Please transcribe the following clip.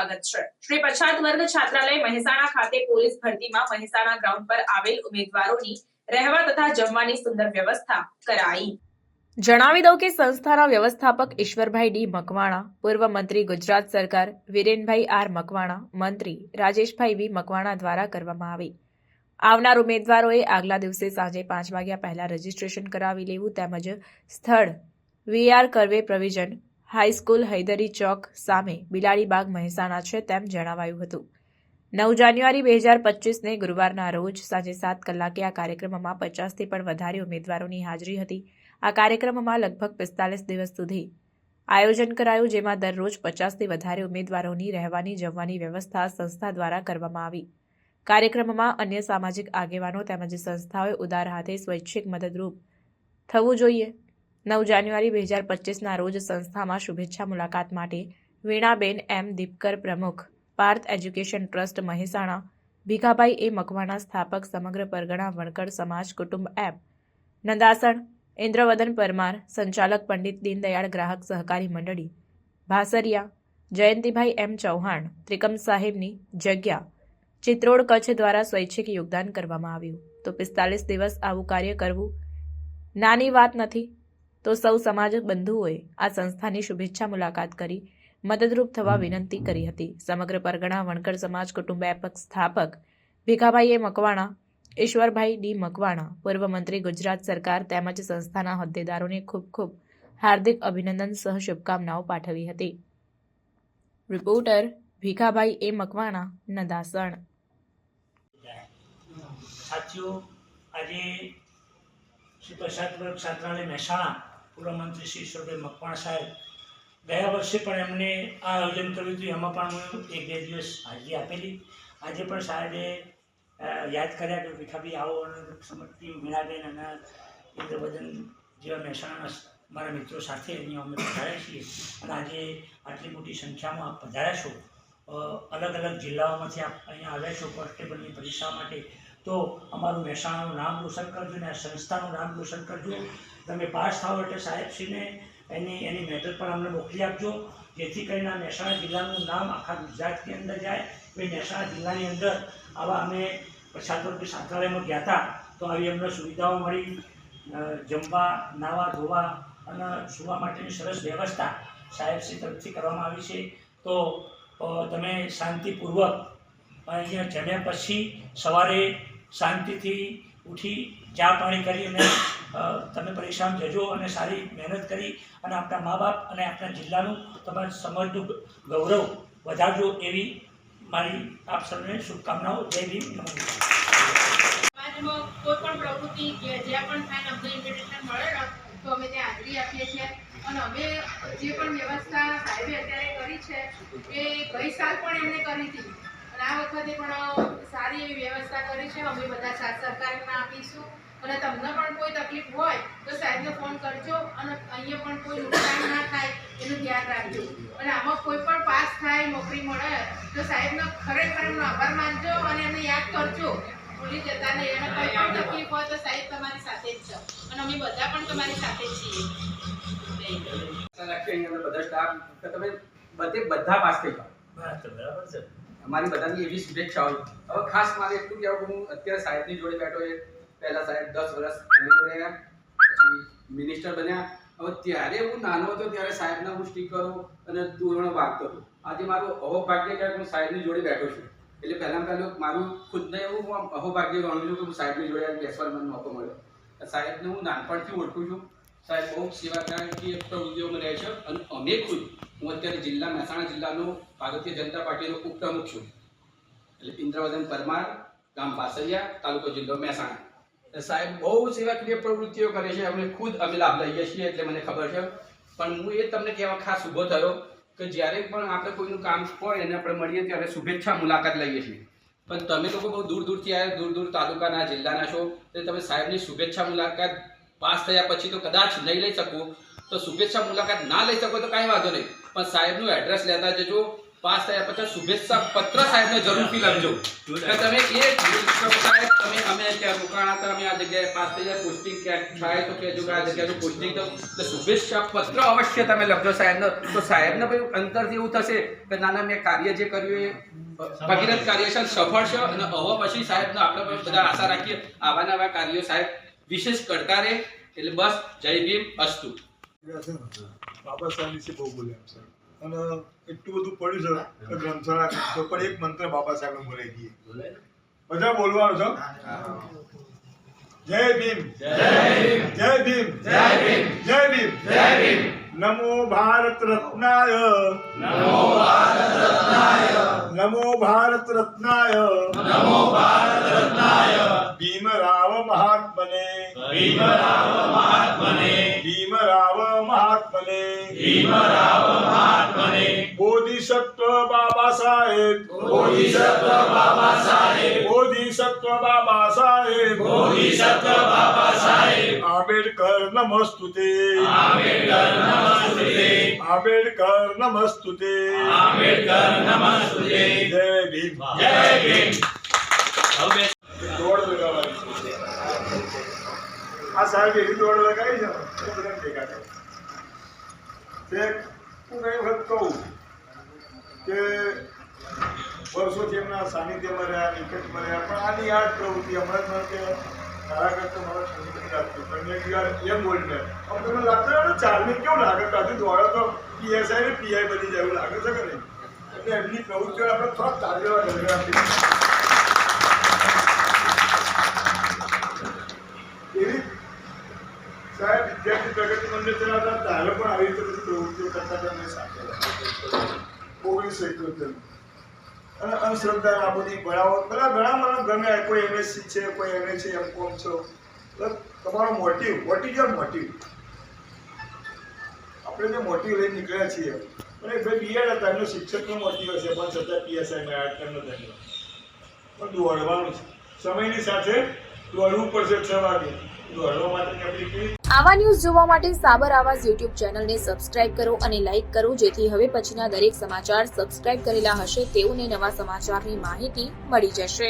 સ્વાગત છે. શ્રી પછાત વર્ગ છાત્રાલય મહેસાણા ખાતે પોલીસ ભરતીમાં મહેસાણા ગ્રાઉન્ડ પર આવેલ ઉમેદવારોની રહેવા તથા જમવાની સુંદર વ્યવસ્થા કરાઈ. જણાવી દઉં કે સંસ્થાના વ્યવસ્થાપક ઈશ્વરભાઈ ડી મકવાણા, પૂર્વ મંત્રી ગુજરાત સરકાર, વિરેનભાઈ આર મકવાણા, મંત્રી રાજેશભાઈ વી મકવાણા દ્વારા કરવામાં આવી. આવનાર ઉમેદવારોએ આગલા દિવસે સાંજે પાંચ વાગ્યા પહેલા રજીસ્ટ્રેશન કરાવી લેવું તેમજ સ્થળ વીઆર કરવે provision high school Haidari chowk સામે બિલાડીબાગ મહેસાણા છે તેમ જણાવાયું હતું. નવ જાન્યુઆરી બે હજાર પચીસને ગુરુવારના રોજ સાંજે સાત કલાકે આ કાર્યક્રમમાં પચાસથી પણ વધારે ઉમેદવારોની હાજરી હતી. આ કાર્યક્રમમાં લગભગ પિસ્તાલીસ દિવસ સુધી આયોજન કરાયું, જેમાં દરરોજ પચાસથી વધારે ઉમેદવારોની રહેવાની જમવાની વ્યવસ્થા સંસ્થા દ્વારા કરવામાં આવી. કાર્યક્રમમાં અન્ય સામાજિક આગેવાનો તેમજ સંસ્થાઓએ ઉદાર હાથે સ્વૈચ્છિક મદદરૂપ થવું જોઈએ. નવ જાન્યુઆરી બે હજાર પચીસના રોજ સંસ્થામાં શુભેચ્છા મુલાકાત માટે વીણાબેન એમ દીપકર પ્રમુખ, Parth education trust Mehsana, Bhikhabhai A Makwana સ્થાપક સમગ્ર પરગણા વણકર સમાજ કુટુંબ એપ નંદાસણ, ઇન્દ્રવદન પરમાર, સંચાલક પંડિત દીનદયાળ ગ્રાહક સહકારી મંડળી. ભાસરિયા, જયંતિભાઈ એમ ચૌહાણ, ત્રિકમ સાહેબની જગ્યા. ચિત્રોડ કચ્છ દ્વારા સ્વૈચ્છિક યોગદાન કરવામાં આવ્યું. તો પિસ્તાલીસ દિવસ આવું કાર્ય કરવું નાની વાત નથી તો સૌ સમાજ બંધુઓએ આ સંસ્થાની શુભેચ્છા મુલાકાત કરી, મદદરૂપ થવા વિનંતી કરી હતી. સમગ્ર પરગણા વણકર સમાજ કુટુંબ એપક સ્થાપક ભીખાભાઈએ મકવાણા, ઈશ્વરભાઈ ડી મકવાણા, પૂર્વ મંત્રી ગુજરાત સરકાર તેમજ સંસ્થાના હોદ્દેદારોને ખૂબ ખૂબ હાર્દિક અભિનંદન સહ શુભકામનાઓ પાઠવી હતી. Reporter Bhikhabhai A Makwana, Nadasan. સાથીઓ આજે શ્રી પ્રસાદ વર્ગ છાત્રાલય મહેસાણા પૂર્વ મંત્રી શ્રી ઈશ્વરભાઈ મકવાણ સાહેબ ગયા વર્ષે પણ એમને આ આયોજન કર્યું હતું. એમાં પણ હું એક બે દિવસ હાજરી આપેલી. આજે પણ સાહેબે યાદ કર્યા કે ભીખાભાઈ આવો અને સમજતી મીણાબેન અને ઇન્દ્રવદન જેવા મહેસાણાના મારા મિત્રો સાથે અહીંયા અમે પધાર્યા છીએ. અને આજે આટલી મોટી સંખ્યામાં પધાર્યા છો. અલગ અલગ જિલ્લાઓમાંથી આપ અહીંયા આવ્યા છો. કોન્સ્ટેબલની પરીક્ષા માટે તો અમારું મહેસાણાનું નામ રોશન કરજો અને આ સંસ્થાનું નામ રોશન કરજો. તમે પાસ થાઓ એટલે સાહેબશ્રીને એની એની મેટર પણ અમને મોકલી આપજો. જેથી કરીને આ મહેસાણા જિલ્લાનું નામ આખા ગુજરાતની અંદર જાય. એ મહેસાણા જિલ્લાની અંદર આવા અમે પ્રસાદ સંગ્રહાલયમાં ગયા હતા તો આવી અમને સુવિધાઓ મળી. જમવા નાવા ધોવા અને સુવા માટેની સરસ વ્યવસ્થા સાહેબશ્રી તરફથી કરવામાં આવી છે. તો તમે શાંતિપૂર્વક અહીંયા જમ્યા પછી સવારે શાંતિથી ઉઠી ચા પાણી કરી અને તમે પરીક્ષામાં જજો અને સારી મહેનત કરી અને આપણા મા બાપ અને આપણા જિલ્લાનું તમારા સમાજનું ગૌરવ વધારજો એવી મારી આપ સૌને શુભકામનાઓ. જય ભીમ નમસ્કાર કોઈ પણ પ્રવૃત્તિ જ્યાં પણ થાય ને અમને ઇન્વિટેશન મળે તો અમે ત્યાં હાજરી આપીએ છીએ. અને અમે જે પણ વ્યવસ્થા સાહેબે અત્યારે કરી છે, એ ગઈ સાલ પણ એમણે કરી હતી. આ વખતે પણ સારી એવી વ્યવસ્થા કરી છે. અમે બધા સાથ સહકારમાં આપીશું. અને તમને પણ કોઈ તકલીફ હોય તો સાહેબને ફોન કરજો અને અહીંયા પણ કોઈ નુકસાન ના થાય એનું ધ્યાન રાખજો. અને આમાં કોઈ પણ પાસ થાય નોકરી મળે તો સાહેબનો ખરેખર એમનો આભાર માનજો અને એમને યાદ કરજો. ભૂલી જતા નહીં. અને કોઈ પણ તકલીફ હોય તો સાહેબ તમારી સાથે જ છે. અને અમે બધા પણ તમારી સાથે જ છીએ. બધા સ્ટાફ તમે બધે બધા પાસ થઈ જાઓ. બરાબર છે. અમારી બધાની એવી શુભેચ્છા હોય હવે ખાસ મારે એટલું કહેવું કે હું અત્યારે સાહેબની જોડે બેઠો એ પહેલા સાહેબ દસ વર્ષ એમએલએ રહ્યા, પછી મિનિસ્ટર બન્યા. હવે ત્યારે હું નાનો હતો ત્યારે સાહેબના હું સ્ટીકરો અને ધોરણો વાગતો હતો. આજે મારું અહોભાગ્ય કે હું સાહેબની જોડે બેઠો છું. એટલે પહેલાં પહેલું મારું ખુદને એવું હું અહોભાગ્ય છું કે હું સાહેબની જોડે બેસવાનો મને મોકો મળ્યો. સાહેબને હું નાનપણથી ઓળખું છું. સાહેબ બહુ સેવાકારી પ્રવૃત્તિઓમાં રહે છે અને અમે ખુદ હું અત્યારે જિલ્લા મહેસાણા જિલ્લાનો ભારતીય જનતા પાર્ટીનો ઉપપ્રમુખ છું. એટલે ઇન્દ્રવદન પરમાર ગામ પાસરિયા તાલુકો જિલ્લો મહેસાણા. સાહેબ બહુ સેવાકીય પ્રવૃત્તિઓ કરે છે. અમે ખુદ અમે લાભ લઈએ છીએ એટલે મને ખબર છે. પણ હું એ તમને કહેવા ખાસ ઊભો થયો કે જ્યારે પણ આપણે કોઈનું કામ હોય અને આપણે મળીએ ત્યારે શુભેચ્છા મુલાકાત લઈએ છીએ. પણ તમે લોકો બહુ દૂર દૂરથી આવ્યા દૂર દૂર તાલુકાના જિલ્લાના છો એટલે તમે સાહેબની શુભેચ્છા મુલાકાત પાસ થયા પછી તો કદાચ નહીં લઈ શકો. તો શુભેચ્છા મુલાકાત ના લઈ શકો તો કાંઈ વાંધો નહીં. પણ સાહેબનું એડ્રેસ લેતા જજો. પાસ થયા પછી શુભેચ્છા પત્ર સાહેબને જરૂરથી લખજો. કે તમે એ સાહેબ તમે અમે ક્યાં રોકાણા હતા અમે આ જગ્યાએ પાસ થઈ જાય પોસ્ટિંગ ક્યાંક થાય તો કહેજો કે આ જગ્યાનું પોસ્ટિંગ તો તો શુભેચ્છા પત્ર અવશ્ય તમે લખજો સાહેબનો. તો સાહેબને ભાઈ અંતરથી એવું થશે કે નાના મેં કાર્ય જે કર્યું એ ભગીરથ કાર્ય છે સફળ છે અને હવે પછી સાહેબનો આપણે બધા આશા રાખીએ આવા નવા કાર્યો સાહેબ વિશેષ કરતા રહે. એટલે બસ જય ભીમ અસ્તુ. બાબા સાહેબ વિશે બહુ બોલ્યા છે અને એટલું બધું પડ્યું છે ગ્રંથોના તો પણ એક મંત્ર બાબા સાહેબને બોલાઈ દઈએ. બધા બોલવાનું છો જય ભીમ. જય ભીમ. જય ભીમ. જય ભીમ. જય ભીમ. નમો ભારત રત્નાય. નમો ભારત રત્નાય. નમો ભારત રત્નાય નમો ભારત રત્નાય ભીમરાવ મહાત્મને ભીમરાવ મહાત્મને ભીમરાવ મહાત્મને ભીમરાવ મહાત્મને બોધિસત્વ બાબા સાહેબ બોધિસત્વ બાબા સાહેબ બોધિસત્વ બાબા સાહેબ બોધિસત્વ બાબા સાહેબ આંબેડકર નમસ્તુતે આંબેડકર નમસ્તુતે આંબેડકર નમસ્તુતે આંબેડકર નમસ્તુતે જય ભીમ જય ભીમ હવે દોડ લગાવવાની આ સાહેબ એવી દોડ લગાવી છે ને, બધાને ભેગા કરે. તે હું કઈ વખત કહું કે વર્ષોથી એમના સાનિધ્યમાં રહ્યા, નિકટમાં રહ્યા, પણ આની જ પ્રવૃત્તિ હમણાં કે મારા કરતા મારા પણ મેં કીધું, યાર, એમ બોલીને આમ તમને લાગતું હોય ને ચાર્મિંગ કેવું લાગે? કાજુ દોડો તો પીએસઆઈ ને પીઆઈ બની જાય, એવું લાગે છે કે નહીં? એટલે એમની પ્રવૃત્તિઓ આપણે થોડાક તાજેવા ગણગણાટી એવી સાહેબ, વિદ્યાર્થી પ્રગતિ મંદિર ચલાવતા ત્યારે પણ આવી રીતે બધી પ્રવૃત્તિઓ કરતા તમને સાથે ઓગણીસો ઇકોતેર અને અંધશ્રદ્ધા આ બધી ભણાવો બધા ઘણા મને ગમે કોઈ એમએસસી છે, કોઈ એમએ છે એમ કોમ છો. તમારો motive what is your motive આપણે જે મોટિવ લઈને નીકળ્યા છીએ. અને ભાઈ બીએડ હતા, એમનો શિક્ષકનો મોટિવ હશે, પણ છતાં પીએસઆઈ એડ એમનો ધન્યવાદ પણ દોડવાનું છે. સમયની સાથે દોડવું પડશે છ વાગે. દોડવા માટે કેવી આવા ન્યૂઝ જોવા માટે સાબર આવાઝ યુટ્યુબ ચેનલને સબસ્ક્રાઇબ કરો અને લાઇક કરો, જેથી હવે પછીના દરેક સમાચાર સબસ્ક્રાઇબ કરેલા હશે તેઓને નવા સમાચારની માહિતી મળી જશે.